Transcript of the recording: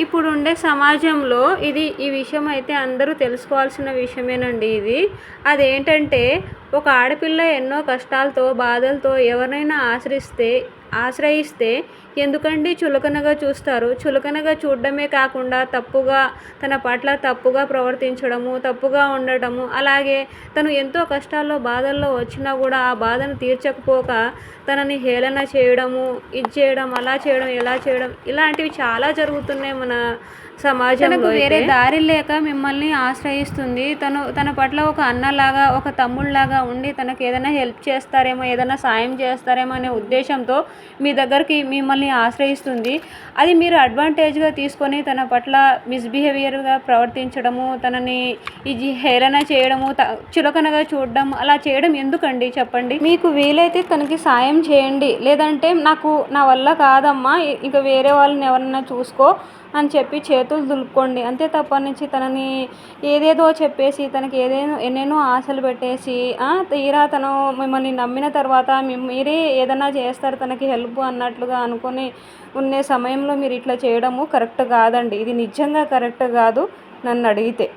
ఇప్పుడు ఉండే సమాజంలో ఇది ఈ విషయం అయితే అందరూ తెలుసుకోవాల్సిన విషయమేనండి ఇది. అదేంటంటే ఒక ఆడపిల్ల ఎన్నో కష్టాలతో బాధలతో ఎవరినైనా ఆశ్రయిస్తే ఆశ్రయిస్తే ఎందుకండి చులకనగా చూస్తారు చులకనగా చూడడమే కాకుండా తప్పుగా తన పట్ల తప్పుగా ప్రవర్తించడము తప్పుగా ఉండటము అలాగే తను ఎంతో కష్టాల్లో బాధల్లో వచ్చినా కూడా ఆ బాధను తీర్చకపోక తనని హేళన చేయడము ఇది చేయడం అలా చేయడం ఇలా చేయడం ఇలాంటివి చాలా జరుగుతున్నాయి మన సమాజంలో తనకు వేరే. దారి లేక మిమ్మల్ని ఆశ్రయిస్తుంది తను తన పట్ల ఒక అన్నలాగా ఒక తమ్ముళ్ళలాగా ఉండి తనకు ఏదైనా హెల్ప్ చేస్తారేమో ఏదైనా సాయం చేస్తారేమో అనే ఉద్దేశంతో మీ దగ్గరికి మిమ్మల్ని ఆశ్రయిస్తుంది. అది మీరు అడ్వాంటేజ్గా తీసుకొని తన పట్ల మిస్బిహేవియర్గా ప్రవర్తించడము తనని ఇది హేళన చేయడము త- చులకనగా చూడడం అలా చేయడం ఎందుకండి చెప్పండి? మీకు వీలైతే తనకి సాయం చేయండి. లేదంటే నాకు నా వల్ల కాదమ్మా ఇంకా ఇక వేరే వాళ్ళని ఎవరన్నా చూసుకో. అని చెప్పి చేతులు దులుపుకోండి. అంతే తప్ప నుంచి తనని ఏదేదో చెప్పేసి తనకి ఏదేనో ఎన్నెన్నో ఆశలు పెట్టేసి తీరా తను మిమ్మల్ని నమ్మిన తర్వాత మీరే ఏదైనా చేస్తారు తనకి హెల్ప్ అన్నట్లుగా అనుకొని ఉండే సమయంలో మీరు ఇట్లా చేయడము కరెక్ట్ కాదండి. ఇది నిజంగా కరెక్ట్ కాదు నన్ను అడిగితే.